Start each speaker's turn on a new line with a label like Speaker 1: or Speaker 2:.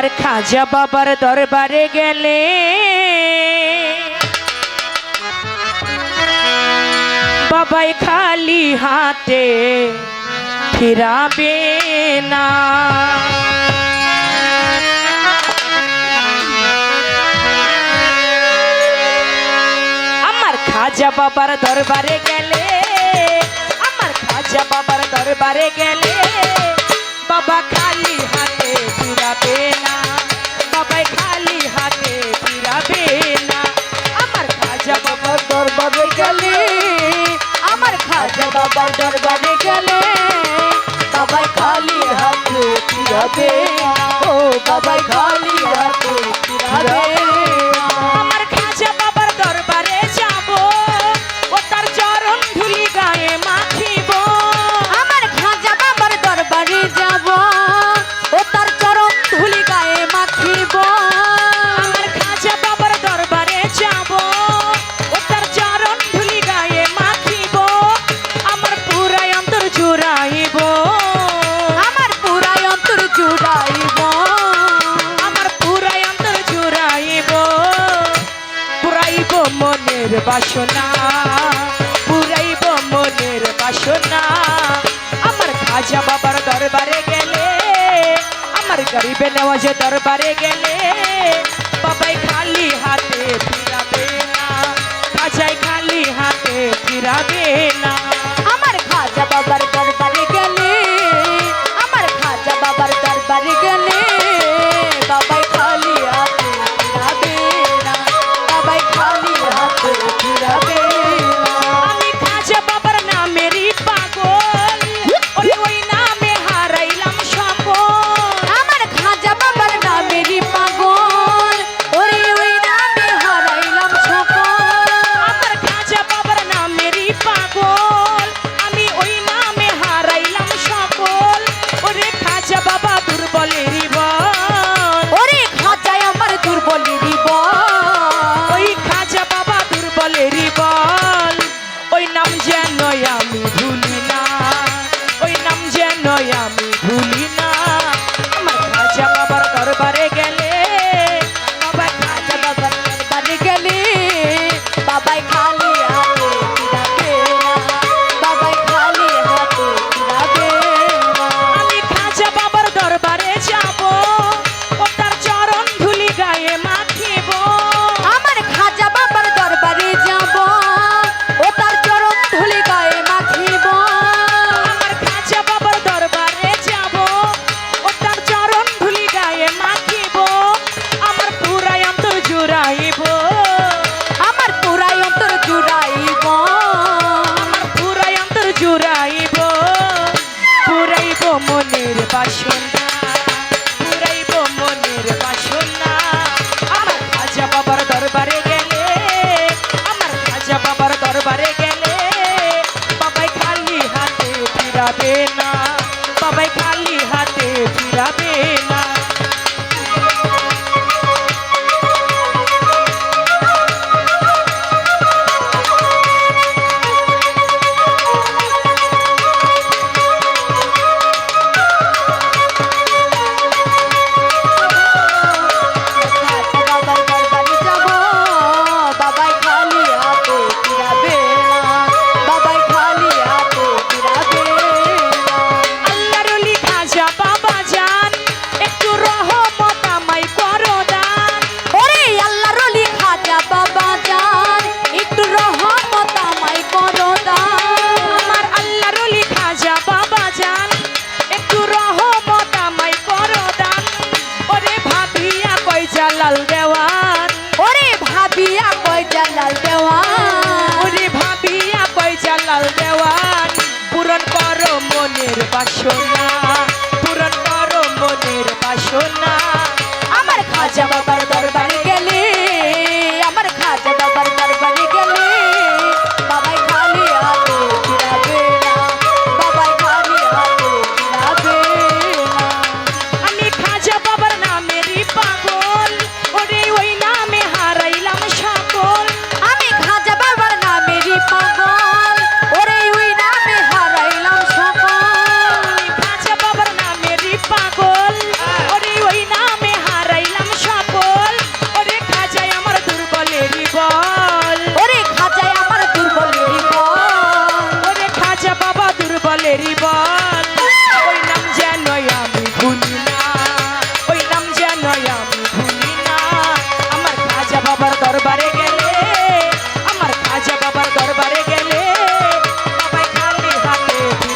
Speaker 1: আমার খাজা, বাবার দরবারে গেলে। বাবাই খালি হাতে ফিরাবে না। আমার খাজা, বাবার দরবারে গেলে। আমার খাজা, বাবার দরবারে গেলে। বাবা ফিরাবে না। বাবাই খালি হাতে ফিরাবে না। আমার খাজা বাবার
Speaker 2: দরবারে গেলে, আমার খাজা বাবার দরবারে গেলে বাবাই খালি হাতে ফিরাবে ও বাবাই খালি হাতে
Speaker 1: বাসনা, পুরাইব মনের বাসনা। আমার খাজা বাবার দরবারে গেলে, আমার গরিবে নেওয়াজে দরবারে গেলে, বাবাই খালি জালাল দেওয়ান।
Speaker 2: ওরে ভাবিয়া কই জালাল দেওয়ান।
Speaker 1: ওরে ভাবিয়া কই জালাল দেওয়ান। পূরণ করো মনের বাসনা। পূরণ করো মনের বাসনা।